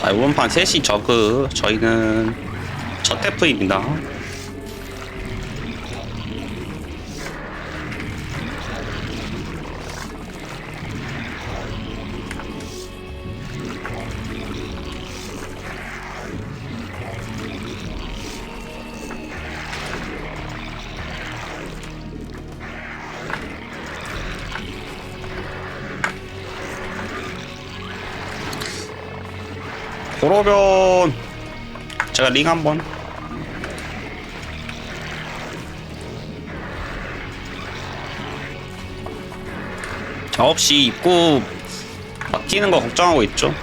자 이번 판 셋이 저그 저희는 저태프입니다 그러면 제가 링 한번. 자 없이 입구 막히는 거 걱정하고 있죠?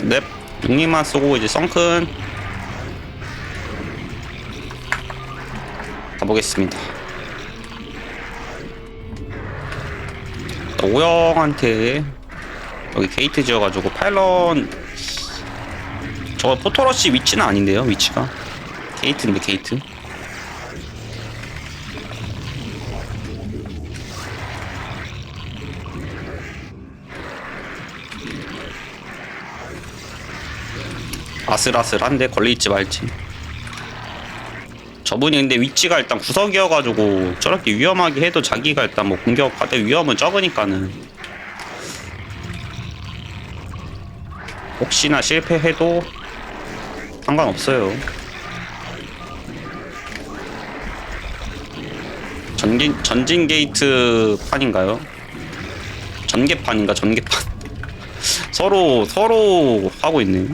넵 육림만 쓰고 이제 썬큰 가보겠습니다 오영한테 여기 게이트 지어가지고 파일런 저 포토러시 위치는 아닌데요 위치가? 게이트인데 게이트. 아슬아슬한데 걸릴지 말지 저분이 근데 위치가 일단 구석이어가지고 저렇게 위험하게 해도 자기가 일단 뭐 공격하되 위험은 적으니까는. 혹시나 실패해도 상관없어요. 전진, 전진 게이트 판인가요? 전개판인가 전개판? 서로 서로 하고 있네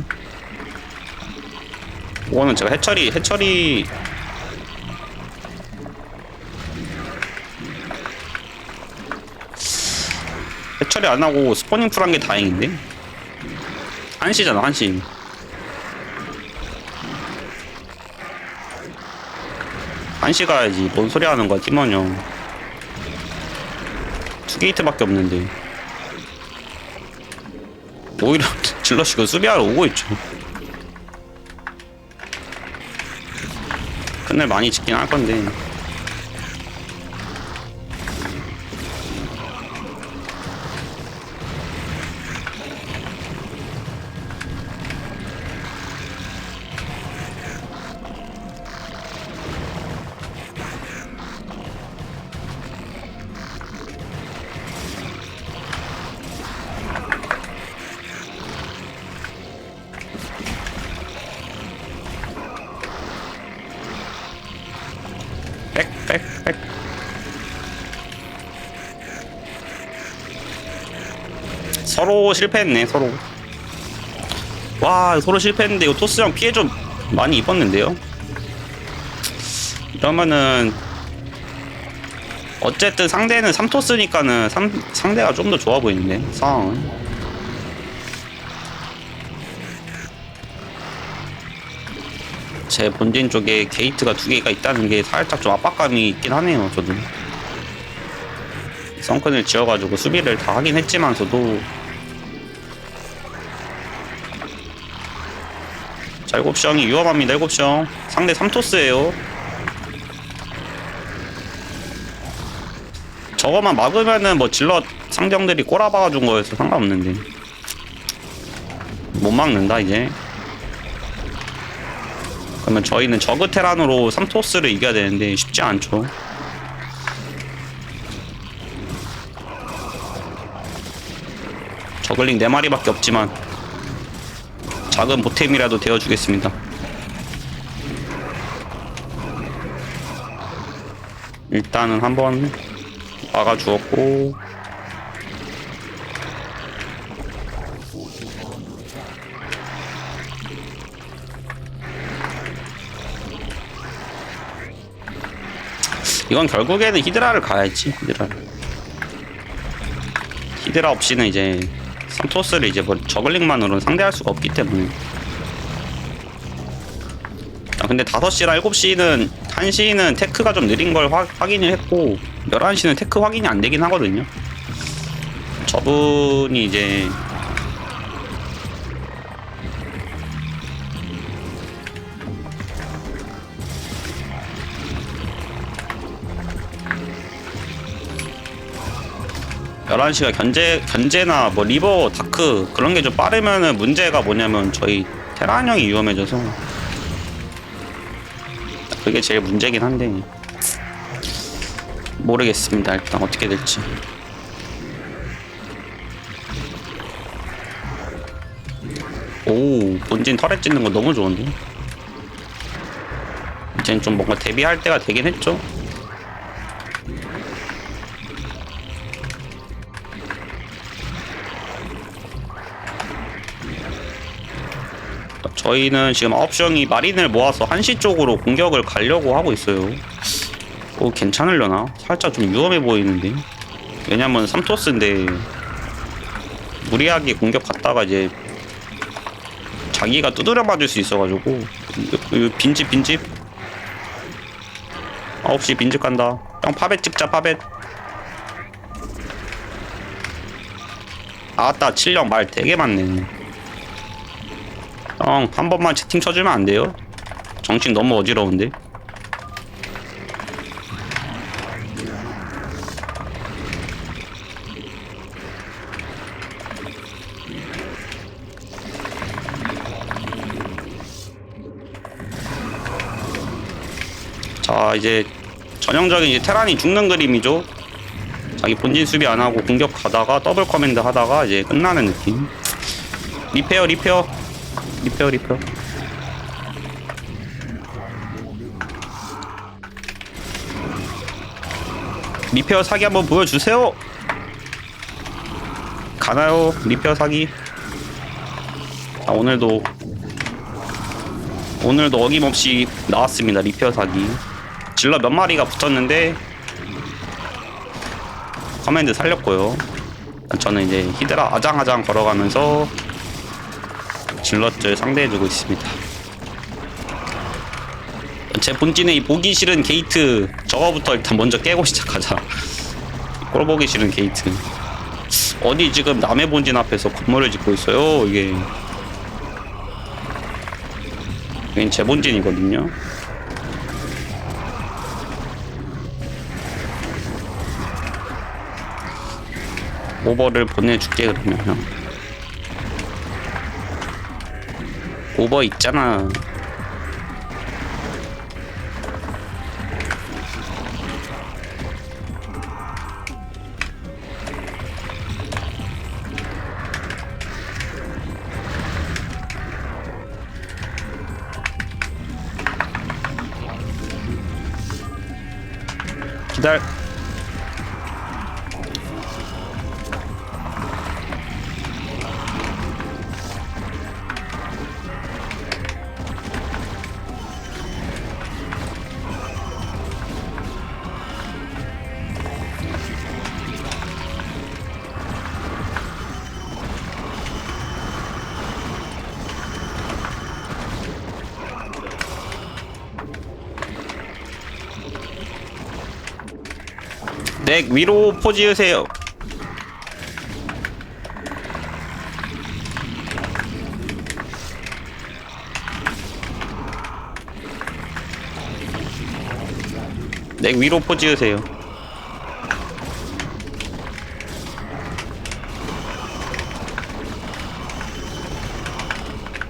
이거는 제가 해처리 해처리 처리 안 하고 스포닝 풀한 게 다행인데? 한시잖아 한시. 한시 가야지. 뭔 소리 하는 거야 팀원 형두 게이트밖에 없는데. 오히려 질러시고 수비하러 오고 있죠. 큰일 많이 짓긴 할 건데 서로 실패했네 서로 와 서로 실패했는데 이거 토스랑 피해 좀 많이 입었는데요 이러면은 어쨌든 상대는 3토스니까는 상대가 좀 더 좋아 보이는데 상황은 제 본진 쪽에 게이트가 두 개가 있다는 게 살짝 좀 압박감이 있긴 하네요, 저도. 썬큰을 지어가지고 수비를 다 하긴 했지만서도. 자, 7시 형이 위험합니다, 7시 형. 상대 3토스예요 저거만 막으면은 뭐 질러 상정들이 꼬라박아 준 거여서 상관없는데. 못 막는다, 이제. 그러면 저희는 저그 테란으로 3토스를 이겨야 되는데 쉽지 않죠. 저글링 4마리밖에 없지만 작은 보탬이라도 되어주겠습니다. 일단은 한번 막아주었고 이건 결국에는 히드라를 가야지 히드라를 히드라 없이는 이제 산토스를 이제 뭐 저글링만으로는 상대할 수가 없기 때문에. 아, 근데 5시랑 7시는 1시는 테크가 좀 느린 걸 화, 확인을 했고 11시는 테크 확인이 안 되긴 하거든요. 저분이 이제 11시가 견제, 견제나 뭐 리버, 다크 그런 게 좀 빠르면은 문제가 뭐냐면 저희 테란 형이 위험해져서 그게 제일 문제긴 한데 모르겠습니다. 일단 어떻게 될지. 오 본진 털에 찢는 거 너무 좋은데? 이젠 좀 뭔가 대비할 때가 되긴 했죠 저희는 지금 9시형이 마린을 모아서 한시 쪽으로 공격을 가려고 하고 있어요. 어, 괜찮으려나? 살짝 좀 위험해 보이는데. 왜냐면 3토스인데 무리하게 공격 갔다가 이제 자기가 두드려 맞을 수 있어가지고 빈집 빈집 9시 빈집 간다 형 파벳 찍자 파벳 아따 7령 말 되게 많네 형, 한 번만 채팅 쳐주면 안 돼요? 정식 너무 어지러운데? 자, 이제 전형적인 이제 테란이 죽는 그림이죠. 자기 본진 수비 안 하고 공격하다가 더블 커맨드 하다가 이제 끝나는 느낌. 리페어, 리페어. 리페어 리페어 리페어 사기 한번 보여주세요. 가나요? 리페어 사기? 자 오늘도 오늘도 어김없이 나왔습니다 리페어 사기. 질러 몇 마리가 붙었는데 커맨드 살렸고요. 저는 이제 히드라 아장아장 걸어가면서 질럿들 상대해주고 있습니다. 제 본진의 이 보기 싫은 게이트 저거부터 일단 먼저 깨고 시작하자. 꼴 보기 싫은 게이트. 어디 지금 남의 본진 앞에서 건물을 짓고 있어요. 이게 여긴 제 본진이거든요. 오버를 보내줄게 그러면 오버 있잖아. 기다려. 넥 위로 포지으세요. 넥 위로 포지으세요.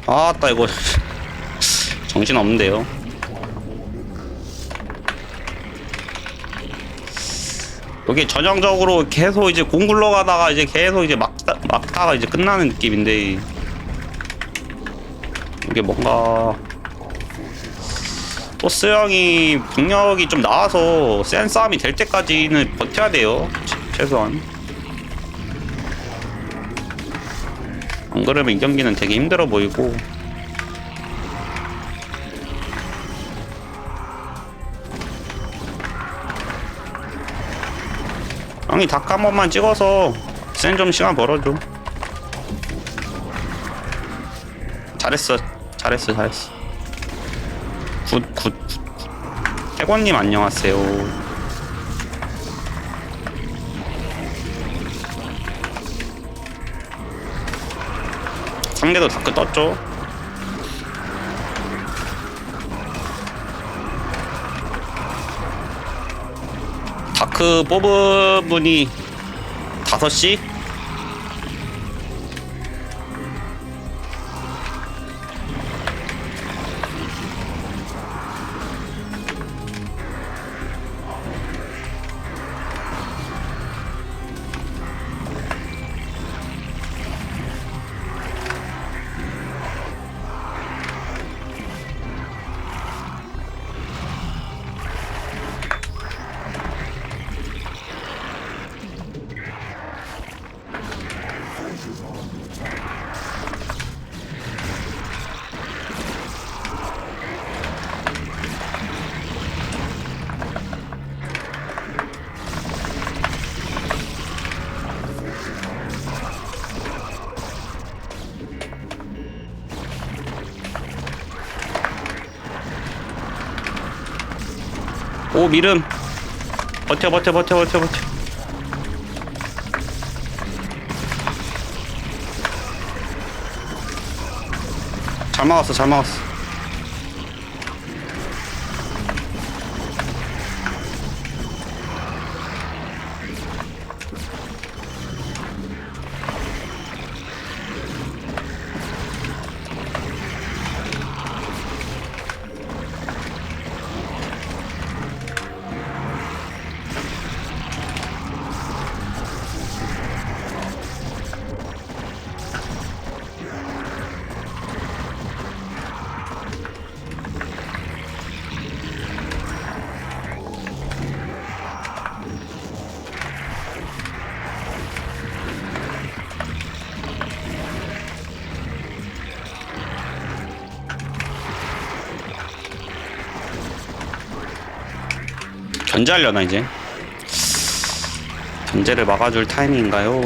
아따 이거 정신 없는데요. 여기 전형적으로 계속 이제 공 굴러가다가 이제 계속 이제 막다, 막다가 이제 끝나는 느낌인데. 이게 뭔가 토스 형이 병력이 좀 나와서 센 싸움이 될 때까지는 버텨야 돼요. 최- 최소한. 안 그러면 이 경기는 되게 힘들어 보이고 형이 닭한 번만 찍어서 센좀 시간 벌어줘. 잘했어, 잘했어, 잘했어. 굿, 굿, 굿. 굿. 태권님 안녕하세요. 상대도 다크 떴죠? 다크 뽑은 분이 5시? 오 미름. 버텨 버텨 버텨 버텨 버텨. 잘 막았어 잘 막았어 견제하려나 이제? 견제를 막아줄 타이밍인가요?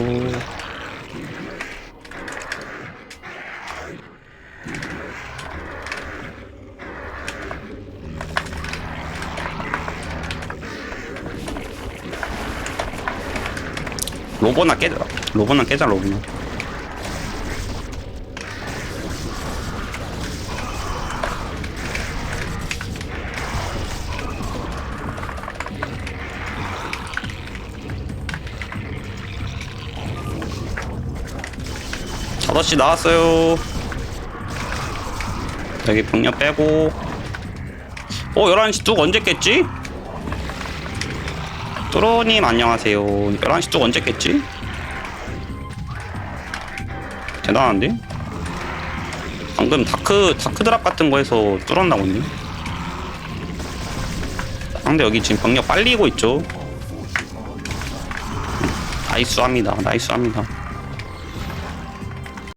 로보나 깨자 로보나 깨자 로보나 시 나왔어요. 여기 병력 빼고. 어, 11시 뚝 언제 깼지? 뚜로님 안녕하세요. 11시 뚝 언제 깼지? 대단한데? 방금 다크, 다크 드랍 같은 거 해서 뚫었나 보네. 근데 여기 지금 병력 빨리고 있죠. 나이스 합니다. 나이스 합니다.